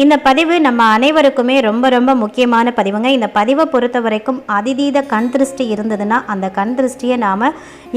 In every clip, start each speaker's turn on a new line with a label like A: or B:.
A: இந்த பதிவு நம்ம அனைவருக்குமே ரொம்ப ரொம்ப முக்கியமான பதிவுங்க. இந்த பதிவை பொறுத்த வரைக்கும் அதிதீத கண் திருஷ்டி இருந்ததுன்னா அந்த கண் திருஷ்டியை நாம்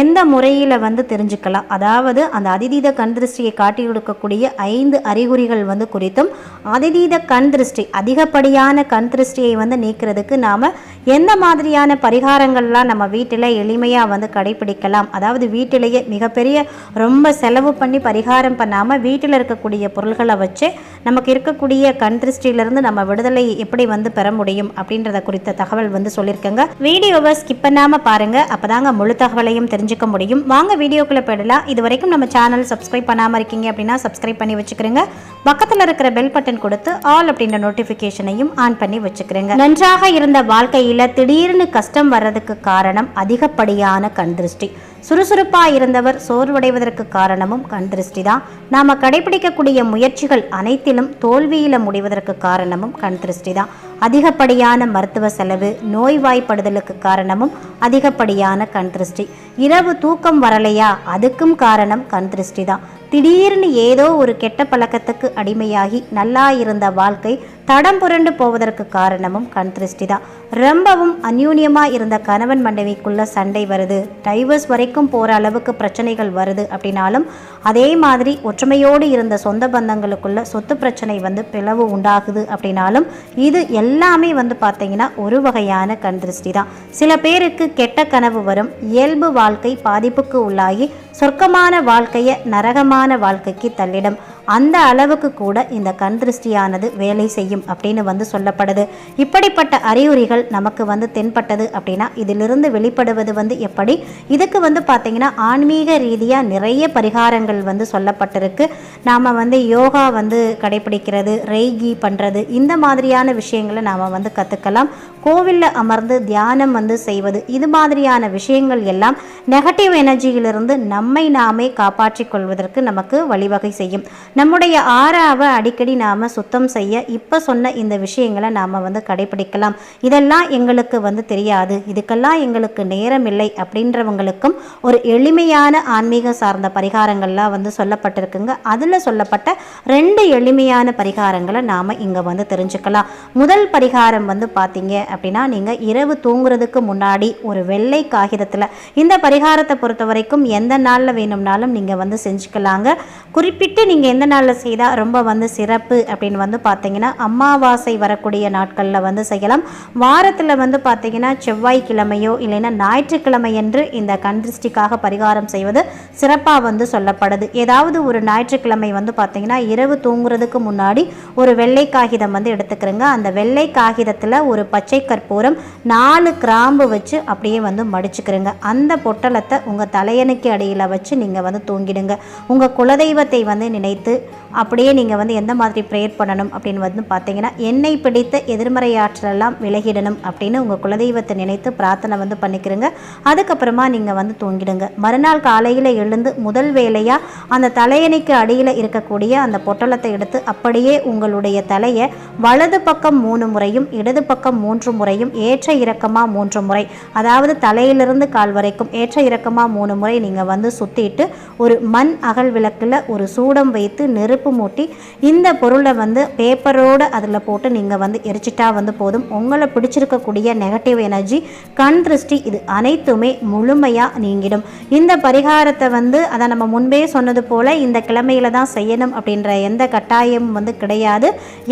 A: எந்த முறையில் வந்து தெரிஞ்சுக்கலாம்? அதாவது அந்த அதிதீத கண் திருஷ்டியை காட்டி கொடுக்கக்கூடிய ஐந்து அறிகுறிகள் வந்து குறித்தும் அதிதீத கண் திருஷ்டி அதிகப்படியான கண் திருஷ்டியை வந்து நீக்கிறதுக்கு நாம் எந்த மாதிரியான பரிகாரங்கள்லாம் நம்ம வீட்டில் எளிமையாக வந்து கடைபிடிக்கலாம்? அதாவது வீட்டிலேயே மிகப்பெரிய ரொம்ப செலவு பண்ணி பரிகாரம் பண்ணாமல் வீட்டில் இருக்கக்கூடிய பொருள்களை வச்சு நமக்கு இருக்கக்கூடிய கண் திருஷ்டியிலிருந்து நம்ம விடுதலை எப்படி வந்து பெற முடியும் அப்படின்றத குறித்த தகவல் வந்து சொல்லியிருக்கேங்க. வீடியோவை ஸ்கிப் பண்ணாமல் பாருங்க. அப்போதாங்க முழு தகவலையும் தெரிஞ்சுக்க முடியும். வாங்க வீடியோக்குள்ளே போயிடலாம். இது வரைக்கும் நம்ம சேனல் சப்ஸ்கிரைப் பண்ணாமல் இருக்கீங்க அப்படின்னா சப்ஸ்கிரைப் பண்ணி வச்சுக்கிறேங்க. பக்கத்தில் இருக்கிற பெல் பட்டன் கொடுத்து ஆல் அப்படின்ற நோட்டிஃபிகேஷனையும் ஆன் பண்ணி வச்சுக்கிறேங்க. நன்றாக இருந்த வாழ்க்கையில் திடீர்னு கஷ்டம் வர்றதுக்கு காரணம் அதிகப்படியான கண் திருஷ்டி. சுறுசுறுப்பாக இருந்தவர் சோர்வடைவதற்கு காரணமும் கண் திருஷ்டி தான் நாம் கடைபிடிக்கக்கூடிய முயற்சிகள் அனைத்திலும் தோல்வியில் முடிவதற்கு காரணமும் கண் திருஷ்டி தான் அதிகப்படியான மருத்துவ செலவு நோய்வாய்ப்படுதலுக்கு காரணமும் அதிகப்படியான கண் திருஷ்டி. இரவு தூக்கம் வரலையா? அதுக்கும் காரணம் கண் திருஷ்டி தான் திடீர்னு ஏதோ ஒரு கெட்ட பழக்கத்துக்கு அடிமையாகி நல்லா இருந்த வாழ்க்கை தடம் புரண்டு போவதற்கு காரணமும் கண் திருஷ்டி தான் ரொம்பவும் அந்யூன்யமாக இருந்த கணவன் மனைவிக்குள்ள சண்டை வருது. டைவர்ஸ் வரைக்கும் போகிற அளவுக்கு பிரச்சனைகள் வருது அப்படின்னாலும் அதே மாதிரி ஒற்றுமையோடு இருந்த சொந்த பந்தங்களுக்குள்ள சொத்து பிரச்சனை வந்து பிளவு உண்டாகுது அப்படின்னாலும் இது எல்லாமே வந்து பார்த்தீங்கன்னா ஒரு வகையான கண் திருஷ்டி தான் சில பேருக்கு கெட்ட கனவு வரும். இயல்பு வாழ்க்கை பாதிப்புக்கு உள்ளாகி சொர்க்கமான வாழ்க்கையை நரகமான வாழ்க்கைக்கு தள்ளிடும். அந்த அளவுக்கு கூட இந்த கண் திருஷ்டியானது வேலை செய்யும். அப்படின்னு வந்து சொல்லப்படுது. இப்படிப்பட்ட அறிகுறிகள் நமக்கு வந்து தென்பட்டது அப்படின்னா இதிலிருந்து வெளிப்படுவது வந்து எப்படி? இதுக்கு வந்து பார்த்தீங்கன்னா ஆன்மீக ரீதியாக நிறைய பரிகாரங்கள் வந்து சொல்லப்பட்டிருக்கு. நாம் வந்து யோகா வந்து கடைபிடிக்கிறது ரெய்கி பண்ணுறது இந்த மாதிரியான விஷயங்களை நாம் வந்து கற்றுக்கலாம் கோவிலில் அமர்ந்து தியானம் வந்து செய்வது இது மாதிரியான விஷயங்கள் எல்லாம் நெகட்டிவ் எனர்ஜியிலிருந்து நம்மை நாமே காப்பாற்றிக் கொள்வதற்கு நமக்கு வழிவகை செய்யும். நம்முடைய ஆறாவை அடிக்கடி நாம் சுத்தம் செய்ய இப்போ சொன்ன இந்த விஷயங்களை நாம் வந்து கடைபிடிக்கலாம். இதெல்லாம் எங்களுக்கு வந்து தெரியாது. இதுக்கெல்லாம் எங்களுக்கு நேரம் இல்லை அப்படின்றவங்களுக்கும் ஒரு எளிமையான ஆன்மீக சார்ந்த பரிகாரங்கள்லாம் வந்து சொல்லப்பட்டிருக்குங்க. அதில் சொல்லப்பட்ட ரெண்டு எளிமையான பரிகாரங்களை நாம் இங்கே வந்து தெரிஞ்சுக்கலாம். முதல் பரிகாரம் வந்து பார்த்தீங்க அப்படின்னா நீங்கள் இரவு தூங்குறதுக்கு முன்னாடி ஒரு வெள்ளை காகிதத்தில் இந்த பரிகாரத்தை பொறுத்த வரைக்கும் எந்த நாளில் வேணும்னாலும் நீங்கள் வந்து செஞ்சுக்கலாங்க. குறிப்பிட்டு நீங்கள் எந்த நாளில் செய்தால் ரொம்ப வந்து சிறப்பு அப்படின்னு வந்து பார்த்தீங்கன்னா அமாவாசை வரக்கூடிய நாட்களில் வந்து செய்யலாம். வாரத்தில் வந்து பார்த்தீங்கன்னா செவ்வாய்க்கிழமையோ இல்லைன்னா ஞாயிற்றுக்கிழமை என்று இந்த கண் திருஷ்டிக்காக பரிகாரம் செய்வது சிறப்பாக வந்து சொல்லப்படுது. ஏதாவது ஒரு ஞாயிற்றுக்கிழமை வந்து பார்த்தீங்கன்னா இரவு தூங்குறதுக்கு முன்னாடி ஒரு வெள்ளை காகிதம் வந்து எடுத்துக்கிறேங்க. அந்த வெள்ளை காகிதத்தில் ஒரு பச்சை கற்பூரம் நாலு கிராம்பு வச்சு அப்படியே வந்து மடிச்சுக்கிறேங்க. அந்த பொட்டலத்தை உங்கள் தலையணைக்கு அடியில் வச்சு நீங்கள் வந்து தூங்கிடுங்க. உங்கள் குலதெய்வத்தை வந்து நினைத்து அப்படியே நீங்கள் வந்து எந்த மாதிரி ப்ரேயர் பண்ணணும் அப்படின்னு வந்து பார்த்தீங்கன்னா என்னை பிடித்த எதிர்மறை ஆற்றலெல்லாம் விலகிடணும் அப்படின்னு உங்கள் குலதெய்வத்தை நினைத்து பிரார்த்தனை வந்து பண்ணிக்கிறங்க. அதுக்கப்புறமா நீங்கள் வந்து தூங்கிடுங்க. மறுநாள் காலையில் எழுந்து முதல் வேலையாக அந்த தலையணைக்கு அடியில் இருக்கக்கூடிய அந்த பொட்டலத்தை எடுத்து அப்படியே உங்களுடைய தலையை வலது பக்கம் மூணு முறையும் இடது பக்கம் மூன்று முறையும் ஏற்ற இறக்கமாக மூன்று முறை. அதாவது தலையிலிருந்து கால் வரைக்கும் ஏற்ற இறக்கமாக மூணு முறை நீங்கள் வந்து சுற்றிட்டு ஒரு மண் அகல் விளக்கில் ஒரு சூடம் வைத்து நெருப்பு மூட்டி இந்த பொருளை வந்து பேப்பரோடு அதில் போட்டு நீங்கள் வந்து எரிச்சிட்டா வந்து போதும். உங்களை பிடிச்சிருக்கக்கூடிய நெகட்டிவ் எனர்ஜி கண் திருஷ்டி இது அனைத்துமே முழுமையாக நீங்கிடும். இந்த பரிகாரத்தை வந்து அதை நம்ம முன்பே சொன்னது போல் இந்த கிழமையில தான் செய்யணும் அப்படின்ற எந்த கட்டாயமும் வந்து கிடையாது.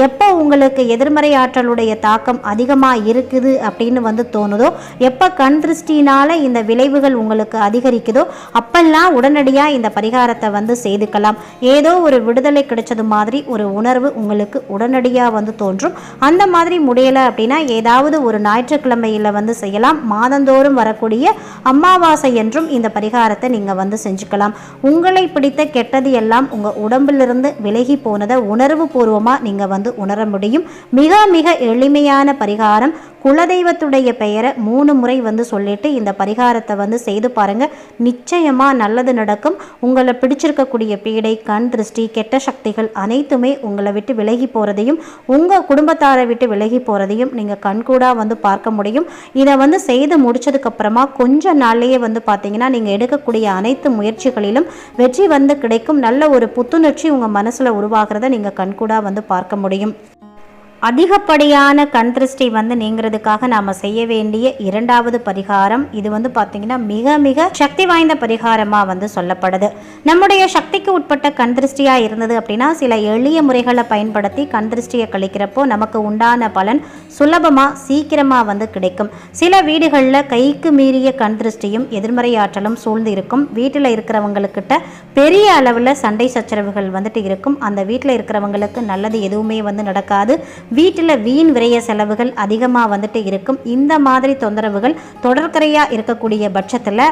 A: எப்போ உங்களுக்கு எதிர்மறை ஆற்றலுடைய தாக்கம் அதிகமாக இருக்குது அப்படின்னு வந்து தோணுதோ எப்போ கண் திருஷ்டினால் இந்த விளைவுகள் உங்களுக்கு அதிகரிக்குதோ அப்பெல்லாம் உடனடியாக இந்த பரிகாரத்தை வந்து செய்துக்கலாம். ஏதோ ஒரு விடுதலை கிடைச்சது மாதிரி ஒரு உணர்வு உங்களுக்கு உடனடியாக வந்து தோன்றும். அந்த மாதிரி முடியலை அப்படின்னா ஏதாவது ஒரு ஞாயிற்றுக்கிழமையில் வந்து செய்யலாம். மாதந்தோறும் வரக்கூடிய அமாவாசை என்றும் இந்த பரிகாரத்தை நீங்கள் வந்து செஞ்சுக்கலாம் உங்களை பிடித்த கெட்டது எல்லாம் உங்கள் உடம்பிலிருந்து விலகி போனதை உணர்வு பூர்வமாக நீங்கள் வந்து உணர முடியும். மிக மிக எளிமையான பரிகாரம். குலதெய்வத்துடைய பெயரை மூணு முறை வந்து சொல்லிட்டு இந்த பரிகாரத்தை வந்து செய்து பாருங்க. நிச்சயமா நல்லது நடக்கும். உங்களை பிடிச்சிருக்கக்கூடிய பீடை கண் திருஷ்டி கெட்ட சக்திகள் அனைத்துமே உங்களை விட்டு விலகி போறதையும் உங்க குடும்பத்தாரை விட்டு விலகி போறதையும் நீங்க கண்கூடா வந்து பார்க்க முடியும். இதை வந்து செய்து முடிச்சதுக்கு அப்புறமா கொஞ்ச நாள்லயே வந்து பார்த்தீங்கன்னா நீங்க எடுக்கக்கூடிய அனைத்து முயற்சிகளிலும் வெற்றி வந்து கிடைக்கும். நல்ல ஒரு புத்துணர்ச்சி உங்க மனசுல உருவாகிறத நீங்க கண்கூடா வந்து பார்க்க முடியும். அதிகப்படியான கண் திருஷ்டி வந்து நீங்கிறதுக்காக நாம் செய்ய வேண்டிய இரண்டாவது பரிகாரம். இது வந்து பார்த்திங்கன்னா மிக மிக சக்தி வாய்ந்த பரிகாரமாக வந்து சொல்லப்படுது. நம்முடைய சக்திக்கு உட்பட்ட கண் திருஷ்டியாக இருந்தது அப்படின்னா சில எளிய முறைகளை பயன்படுத்தி கண் திருஷ்டியை கழிக்கிறப்போ நமக்கு உண்டான பலன் சுலபமாக சீக்கிரமாக வந்து கிடைக்கும். சில வீடுகளில் கைக்கு மீறிய கண் திருஷ்டியும் எதிர்மறை ஆற்றலும் சூழ்ந்து இருக்கும். வீட்டில் இருக்கிறவங்களுக்கிட்ட பெரிய அளவில் சண்டை சச்சரவுகள் வந்துட்டு இருக்கும். அந்த வீட்டில் இருக்கிறவங்களுக்கு நல்லது எதுவுமே வந்து நடக்காது. வீட்டில் வீண் விரைய செலவுகள் அதிகமாக வந்துட்டு இருக்கும். இந்த மாதிரி தொந்தரவுகள் தொடர்கரையாக இருக்கக்கூடிய பட்சத்தில்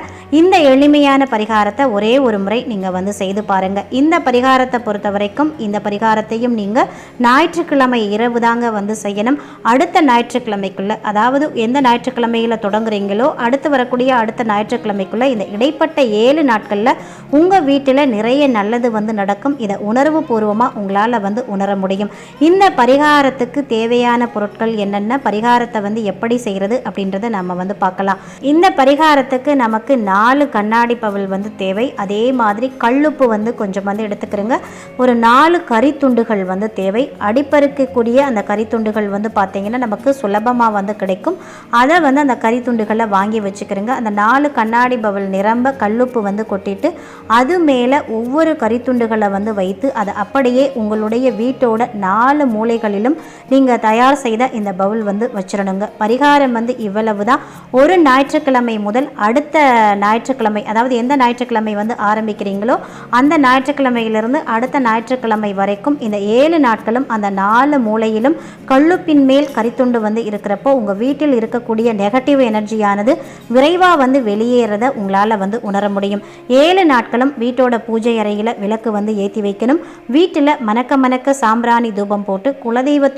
A: இந்த எளிமையான பரிகாரத்தை ஒரே ஒரு முறை நீங்கள் வந்து செய்து பாருங்கள் இந்த பரிகாரத்தை பொறுத்த வரைக்கும் இந்த பரிகாரத்தையும் நீங்கள் ஞாயிற்றுக்கிழமை இரவு தாங்க வந்து செய்யணும். அடுத்த ஞாயிற்றுக்கிழமைக்குள்ளே அதாவது எந்த ஞாயிற்றுக்கிழமையில் தொடங்குறீங்களோ அடுத்து வரக்கூடிய அடுத்த ஞாயிற்றுக்கிழமைக்குள்ளே இந்த இடைப்பட்ட ஏழு நாட்களில் உங்கள் வீட்டில் நிறைய நல்லது வந்து நடக்கும். இதை உணர்வு பூர்வமாக உங்களால் வந்து உணர முடியும். இந்த பரிகாரத்துக்கு தேவையான பொருட்கள் என்னென்ன பரிகாரத்தை வந்து எப்படி செய்கிறது அப்படின்றத நம்ம வந்து பார்க்கலாம். இந்த பரிகாரத்துக்கு நமக்கு நாலு கண்ணாடி பவல் வந்து தேவை. அதே மாதிரி கல்லுப்பு வந்து கொஞ்சம் வந்து எடுத்துக்கிறோங்க. ஒரு நாலு கறித்துண்டுகள் வந்து தேவை. அடிப்பருக்கக்கூடிய அந்த கறித்துண்டுகள் வந்து பார்த்தீங்கன்னா நமக்கு சுலபமாக வந்து கிடைக்கும். அதை வந்து அந்த கறித்துண்டுகளை வாங்கி வச்சுக்கிறோங்க. அந்த நாலு கண்ணாடி பவல் நிரம்ப கல்லுப்பு வந்து கொட்டிட்டு அது மேலே ஒவ்வொரு கறித்துண்டுகளை வந்து வைத்து அதை அப்படியே உங்களுடைய வீட்டோட நாலு மூலைகளிலும் நீங்கள் தயார் செய்த இந்த பவுல் வந்து வச்சிடணுங்க. பரிகாரம் வந்து இவ்வளவு தான் ஒரு ஞாயிற்றுக்கிழமை முதல் அடுத்த ஞாயிற்றுக்கிழமை அதாவது எந்த ஞாயிற்றுக்கிழமை வந்து ஆரம்பிக்கிறீங்களோ அந்த ஞாயிற்றுக்கிழமையிலிருந்து அடுத்த ஞாயிற்றுக்கிழமை வரைக்கும் இந்த ஏழு நாட்களும் அந்த நாலு மூலையிலும் கல்லுப்பின் மேல் கரித்துண்டு வந்து இருக்கிறப்போ உங்கள் வீட்டில் இருக்கக்கூடிய நெகட்டிவ் எனர்ஜியானது விரைவாக வந்து வெளியேறத உங்களால் வந்து உணர முடியும். ஏழு நாட்களும் வீட்டோட பூஜை அறையில் விளக்கு வந்து ஏற்றி வைக்கணும். வீட்டில் மணக்க மணக்க சாம்பிராணி தூபம் போட்டு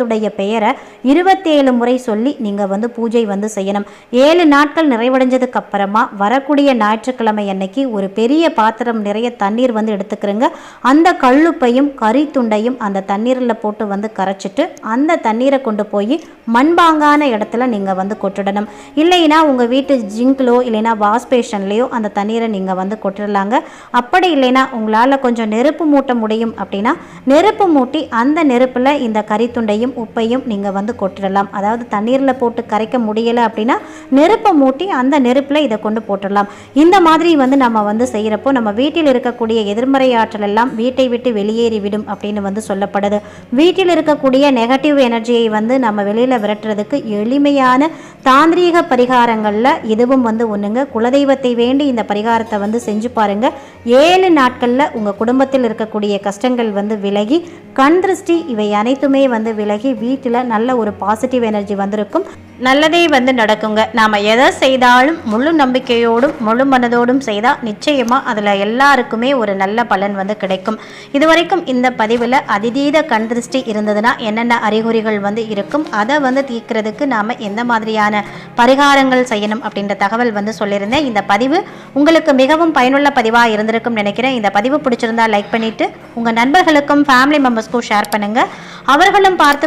A: தெய்வத்துடைய பெயரை இருபத்தேழு முறை சொல்லி நீங்கள் வந்து பூஜை வந்து செய்யணும். ஏழு நாட்கள் நிறைவடைஞ்சதுக்கு அப்புறமா வரக்கூடிய ஞாயிற்றுக்கிழமை அன்னைக்கு ஒரு பெரிய பாத்திரம் நிறைய தண்ணீர் வந்து எடுத்துக்கிறோங்க. அந்த கல்லுப்பையும் கறித்துண்டையும் அந்த தண்ணீரில் போட்டு வந்து கரைச்சிட்டு அந்த தண்ணீரை கொண்டு போய் மண்பாங்கான இடத்துல நீங்கள் வந்து கொட்டிடணும். இல்லைன்னா உங்கள் வீட்டு ஜிங்க்லோ இல்லைன்னா வாஷ் பேஷன்லேயோ அந்த தண்ணீரை நீங்கள் வந்து கொட்டிடலாங்க. அப்படி இல்லைன்னா உங்களால் கொஞ்சம் நெருப்பு மூட்ட முடியும் அப்படின்னா நெருப்பு மூட்டி அந்த நெருப்பில் இந்த கறித்துண்டையும் உப்பையும் நீங்கள் வந்து கொட்டிடலாம். அதாவது தண்ணீரில் போட்டு கரைக்க முடியலை அப்படின்னா நெருப்பை மூட்டி அந்த நெருப்பில் இதை கொண்டு போட்டுடலாம். இந்த மாதிரி வந்து நம்ம வந்து செய்கிறப்போ நம்ம வீட்டில் இருக்கக்கூடிய எதிர்மறை ஆற்றல் எல்லாம் வீட்டை விட்டு வெளியேறி விடும் அப்படின்னு வந்து சொல்லப்படுது. வீட்டில் இருக்கக்கூடிய நெகட்டிவ் எனர்ஜியை வந்து நம்ம வெளியில் விரட்டுறதுக்கு எளிமையான தாந்திரீக பரிகாரங்களில் இதுவும் வந்து ஒன்றுங்க குலதெய்வத்தை வேண்டி இந்த பரிகாரத்தை வந்து செஞ்சு பாருங்கள் ஏழு நாட்களில் உங்கள் குடும்பத்தில் இருக்கக்கூடிய கஷ்டங்கள் வந்து விலகி கண் திருஷ்டி இவை அனைத்துமே வந்து விலகி வீட்டில் நல்ல ஒரு பாசிட்டிவ் எனர்ஜி வந்திருக்கும். நல்லதே வந்து நடக்குங்க. நாம் எதை செய்தாலும் முழு நம்பிக்கையோடும் முழு மனதோடும் செய்தால் நிச்சயமாக அதில் எல்லாருக்குமே ஒரு நல்ல பலன் வந்து கிடைக்கும். இதுவரைக்கும் இந்த பதிவில் அதிதீத கண் திருஷ்டி இருந்ததுன்னா என்னென்ன அறிகுறிகள் வந்து இருக்கும் அதை வந்து தீர்க்கிறதுக்கு நாம் எந்த மாதிரியான பரிகாரங்கள் செய்யணும் அப்படின்ற தகவல் வந்து சொல்லியிருந்தேன். இந்த பதிவு உங்களுக்கு மிகவும் பயனுள்ள பதிவாக இருந்திருக்கும் நினைக்கிறேன். இந்த பதிவு பிடிச்சிருந்தா லைக் பண்ணிவிட்டு உங்கள் நண்பர்களுக்கும் ஃபேமிலி மெம்பர்ஸ்க்கும் ஷேர் பண்ணுங்கள் அவர்களும் பார்த்து